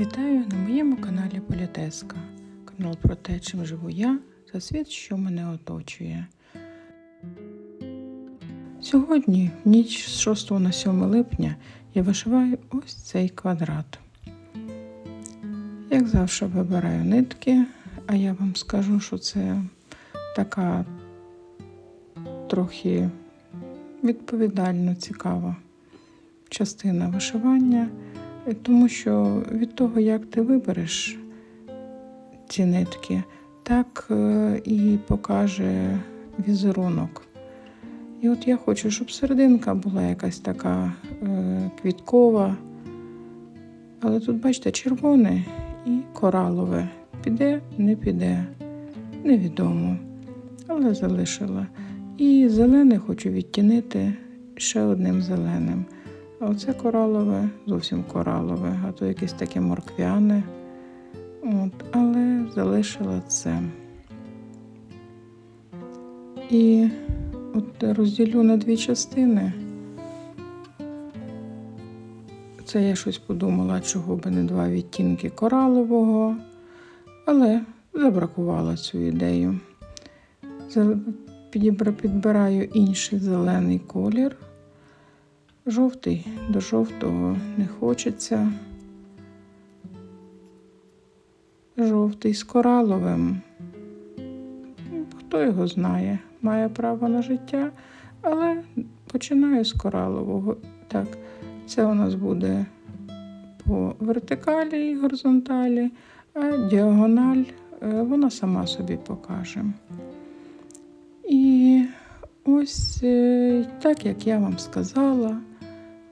Вітаю на моєму каналі Політеска. Канал про те, чим живу я та світ, що мене оточує. Сьогодні, в ніч з 6 на 7 липня, я вишиваю ось цей квадрат. Як завжди, вибираю нитки, а я вам скажу, що це така трохи відповідально цікава частина вишивання. Тому що від того, як ти вибереш ці нитки, так е, і покаже візерунок. І от я хочу, щоб серединка була якась така е, квіткова. Але тут, бачите, червоне і коралове. Піде, не піде, невідомо. Але залишила. І зелене хочу відтінити ще одним зеленим. А оце коралове, зовсім коралове, а то якесь таке морквяне. От, але залишила це. І от розділю на дві частини. Це я щось подумала, чого би не два відтінки коралового, але забракувала цю ідею. Підбираю інший зелений колір. Жовтий до жовтого не хочеться. Жовтий з кораловим. Ну, Хто його знає, має право на життя, але починаю з коралового. Так, це у нас буде по вертикалі і горизонталі, а діагональ е, вона сама собі покаже. І ось е, так як я вам сказала,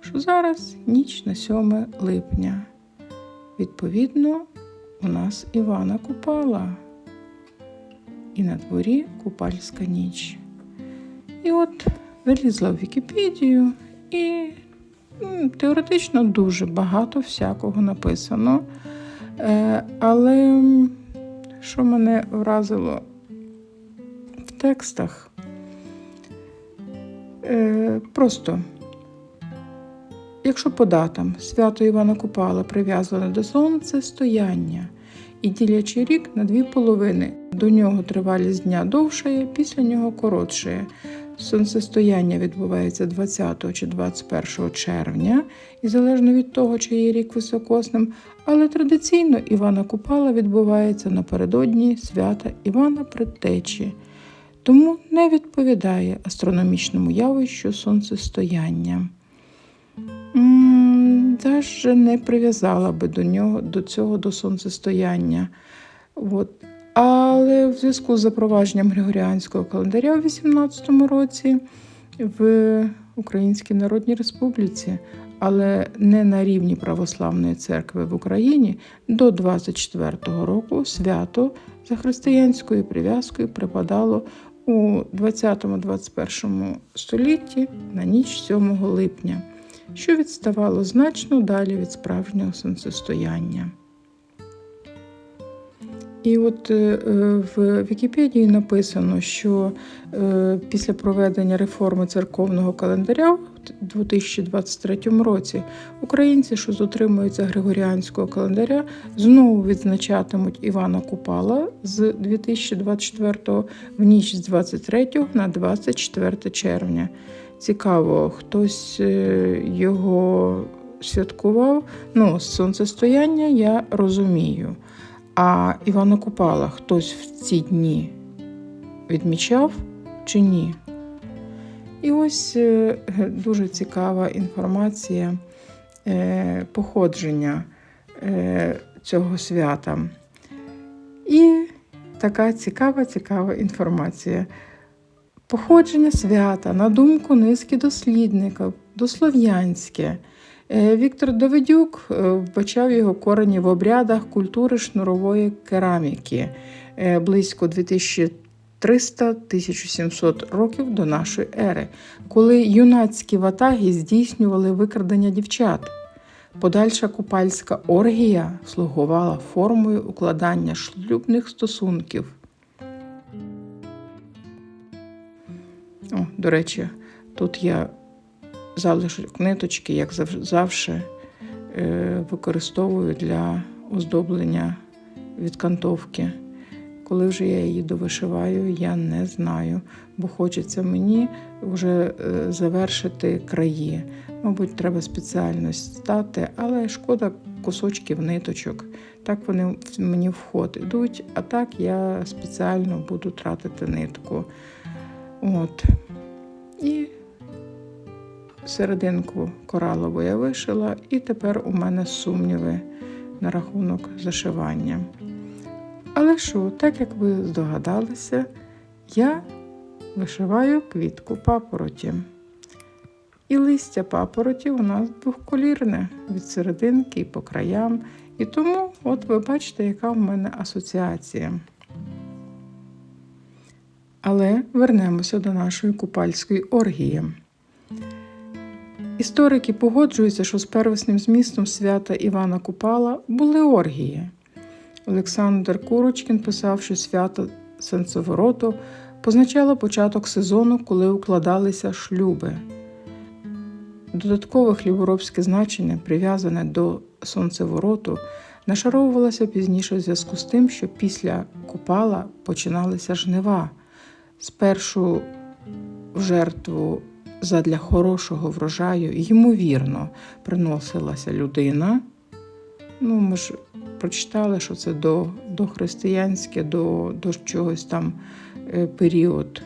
що зараз ніч на 7 липня. Відповідно, у нас Івана Купала. І на дворі купальська ніч. І от залізла в Вікіпедію, і теоретично дуже багато всякого написано. Е, але що мене вразило в текстах, е, просто Якщо по датам свято Івана Купала прив'язане до сонцестояння і ділячи рік на дві половини, до нього тривалість дня довшає, після нього коротшає. Сонцестояння відбувається 20 чи 21 червня, і залежно від того, чи є рік високосним, але традиційно Івана Купала відбувається напередодні свята Івана Предтечі, тому не відповідає астрономічному явищу сонцестояння. Даже не прив'язала би до нього до цього до сонцестояння. От. Але в зв'язку з запровадженням Григоріанського календаря у 18-му році в Українській Народній Республіці, але не на рівні Православної церкви в Україні, до 24-го року свято за християнською прив'язкою припадало у 20-21 столітті на ніч 7 липня що відставало значно далі від справжнього сонцестояння. І от е, в Вікіпедії написано, що е, після проведення реформи церковного календаря в 2023 році українці, що дотримуються Григоріанського календаря, знову відзначатимуть Івана Купала з 2024 в ніч з 23 на 24 червня. Цікаво, хтось е, його святкував. Ну, сонцестояння я розумію. А Івана Купала хтось в ці дні відмічав чи ні? І ось е, дуже цікава інформація е, походження цього свята. І така цікава, цікава інформація. Походження свята, на думку низки дослідників, дослов'янське. Е, Віктор Давидюк е, вбачав його корені в обрядах культури шнурової кераміки е, близько 2300-1700 років до нашої ери, коли юнацькі ватаги здійснювали викрадення дівчат. Подальша купальська оргія слугувала формою укладання шлюбних стосунків. До речі, тут я залишок ниточки, як завжди, е, використовую для оздоблення від кантовки. Коли вже я її довишиваю, я не знаю, бо хочеться мені вже е, завершити краї. Мабуть, треба спеціально стати, але шкода кусочків ниточок. Так вони мені в ход ідуть, а так я спеціально буду тратити нитку. От. І серединку коралову я вишила, і тепер у мене сумніви на рахунок зашивання. Але що, так як ви здогадалися, я вишиваю квітку папороті. І листя папороті у нас двохколірне від серединки і по краям. І тому, от ви бачите, яка в мене асоціація. Але вернемося до нашої купальської оргії. Історики погоджуються, що з первісним змістом свята Івана Купала були оргії. Олександр Курочкін писав, що свято Сенцевороту позначало початок сезону, коли укладалися шлюби. Додаткове хліборобське значення, прив'язане до сонцевороту, нашаровувалося пізніше в зв'язку з тим, що після Купала починалися жнива. Спершу в жертву задля хорошого врожаю, ймовірно, приносилася людина. Ну, ми ж прочитали, що це до, до християнське, до, до чогось там е, період.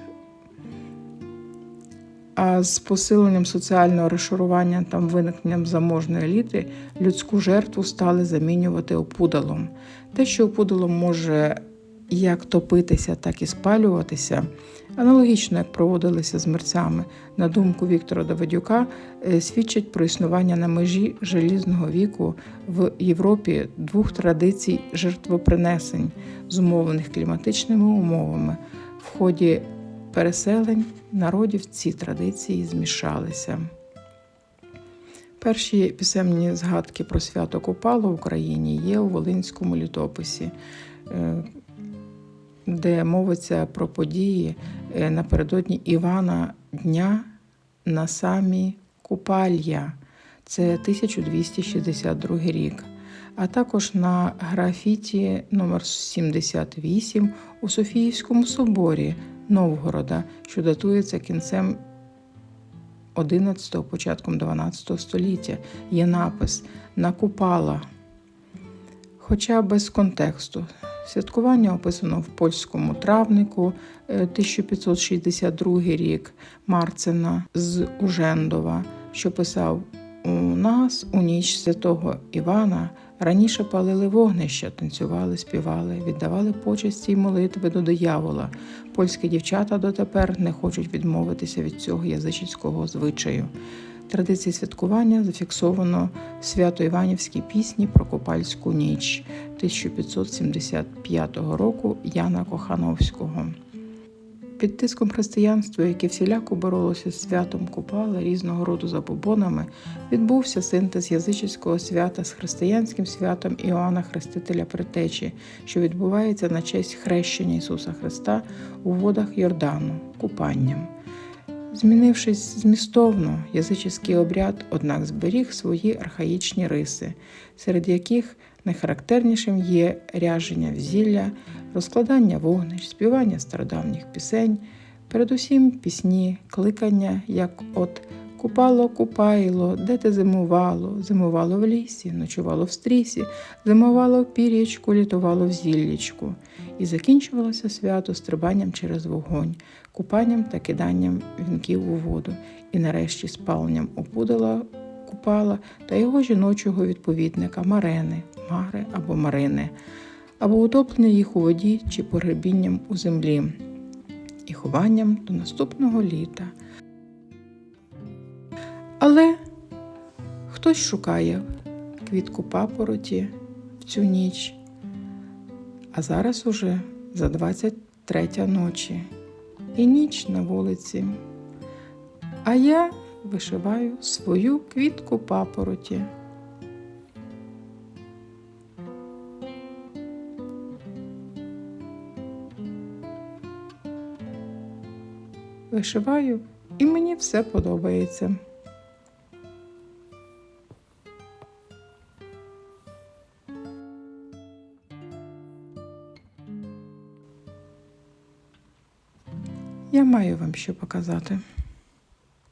А з посиленням соціального розшарування там виникненням заможної еліти людську жертву стали замінювати опудалом. Те, що опудалом може як топитися, так і спалюватися, аналогічно як проводилися з мерцями, на думку Віктора Давидюка, е, свідчить про існування на межі желізного віку в Європі двох традицій жертвопринесень, зумовлених кліматичними умовами. В ході переселень народів ці традиції змішалися. Перші писемні згадки про свято Купало в Україні є у Волинському літописі, е, де мовиться про події е, напередодні Івана Дня на самі Купалья. Це 1262 рік. А також на графіті номер 78 у Софіївському соборі Новгорода, що датується кінцем 11 початком 12 століття. Є напис на Купала. Хоча без контексту. Святкування описано в польському травнику е, 1562 рік Марцена з Ужендова, що писав у нас у ніч святого Івана раніше палили вогнища, танцювали, співали, віддавали почесті й молитви до диявола. Польські дівчата дотепер не хочуть відмовитися від цього язичницького звичаю. Традиції святкування зафіксовано в свято-іванівській пісні про Купальську ніч 1575 року Яна Кохановського. Під тиском християнства, яке всіляко боролося з святом Купала різного роду забобонами, відбувся синтез язичницького свята з християнським святом Іоанна Хрестителя Притечі, що відбувається на честь хрещення Ісуса Христа у водах Йордану купанням. Змінившись змістовно, язичний обряд, однак, зберіг свої архаїчні риси, серед яких найхарактернішим є ряження взілля, зілля, розкладання вогнищ, співання стародавніх пісень, передусім пісні, кликання, як от Купало, купайло, де ти зимувало, зимувало в лісі, ночувало в стрісі, зимувало в пір'ячку, літувало в зіллічку. І закінчувалося свято стрибанням через вогонь, купанням та киданням вінків у воду, і нарешті спаленням опудала купала та його жіночого відповідника Марени, Мари або Марини, або утоплення їх у воді чи погребінням у землі, і хованням до наступного літа. Але хтось шукає квітку папороті в цю ніч, а зараз уже за 23 ночі і ніч на вулиці. А я вишиваю свою квітку папороті. Вишиваю, і мені все подобається. Маю вам що показати.